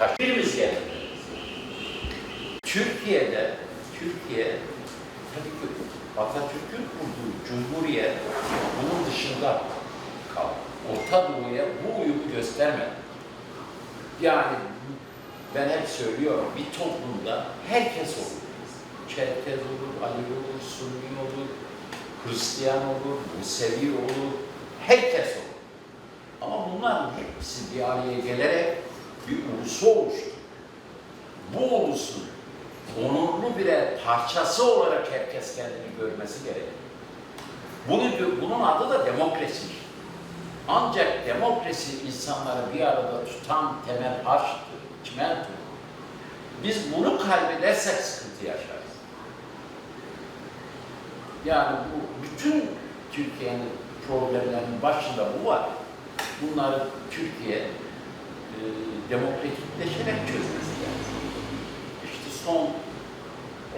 kaçırmamız gerekir. Türkiye'de, Türkiye tabii ki Atatürk'ün kurduğu cumhuriyet bunun dışında kaldı. Orta Doğu'ya bu uyumu göstermedi. Yani ben hep söylüyorum bir toplumda herkes olur. Çerkez olur, Ali olur, Sunni olur, Hristiyan olur, Musevi olur, herkes olur. Ama bunların hepsi bir araya gelerek bir ulusu oluştu. Bu ulusun onurlu birer parçası olarak herkes kendini görmesi gerekir. Bunu, bunun adı da demokrasi. Ancak demokrasi insanları bir arada tutan temel harçtır, çimentodur. Biz bunu kaybedersek sıkıntı yaşarız. Yani bu bütün Türkiye'nin problemlerinin başında bu var. Bunları Türkiye demokratikleşerek çözmesi lazım. İşte son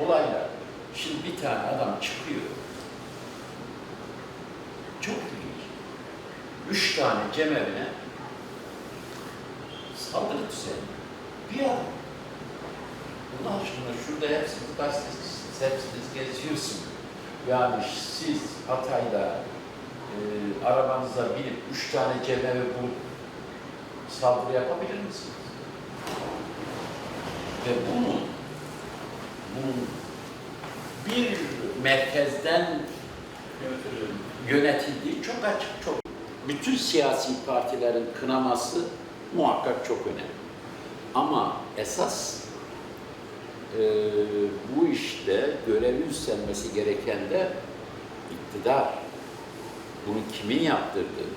olaylar. Şimdi bir tane adam çıkıyor. Çok ilginç. Üç tane cemevine saldırı düzenliyor. Bir adam. Allah aşkına şurada hepsiniz gazetesiz, hepsiniz geziyorsunuz. Yani siz Hatay'da e, arabanıza binip üç tane cemeve bulup saldırı yapabilir misiniz? Ve bunun, bunun bir merkezden yönetildiği çok açık, çok. Bütün siyasi partilerin kınaması muhakkak çok önemli. Ama esas e, bu işte görevi üstlenmesi gereken de iktidar. Bunu kimin yaptırdığı,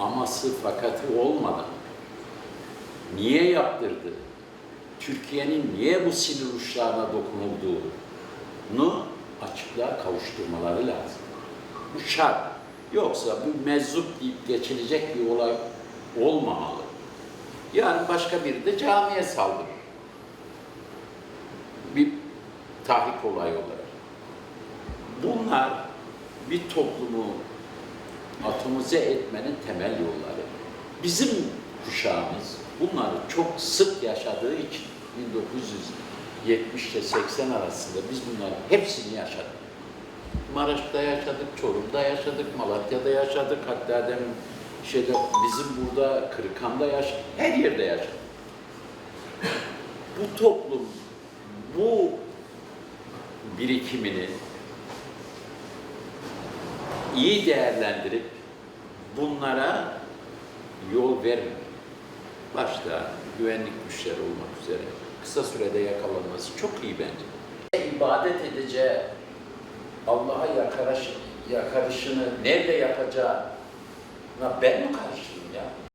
aması fakatı olmadan niye yaptırdı, Türkiye'nin niye bu sinir uçlarına dokunulduğunu açıklığa kavuşturmaları lazım. Bu şart. Yoksa bu meczup deyip geçilecek bir olay olmamalı. Yani başka biri de camiye saldırır. Bir tahrik olayı olarak. Bunlar bir toplumu atomize etmenin temel yolları. Bizim kuşağımız bunları çok sık yaşadığı için 1970 ile 80 arasında biz bunların hepsini yaşadık. Maraş'ta yaşadık, Çorum'da yaşadık, Malatya'da yaşadık, hatta şeyde bizim burada Kırıkhan'da yaşadık, her yerde yaşadık. Bu toplum bu birikimini iyi değerlendirip bunlara yol vermek. Başta güvenlik güçleri olmak üzere kısa sürede yakalanması çok iyi bence. İbadet edeceği, Allah'a yakarış, yakarışını nerede yapacağına ben mi karışayım ya?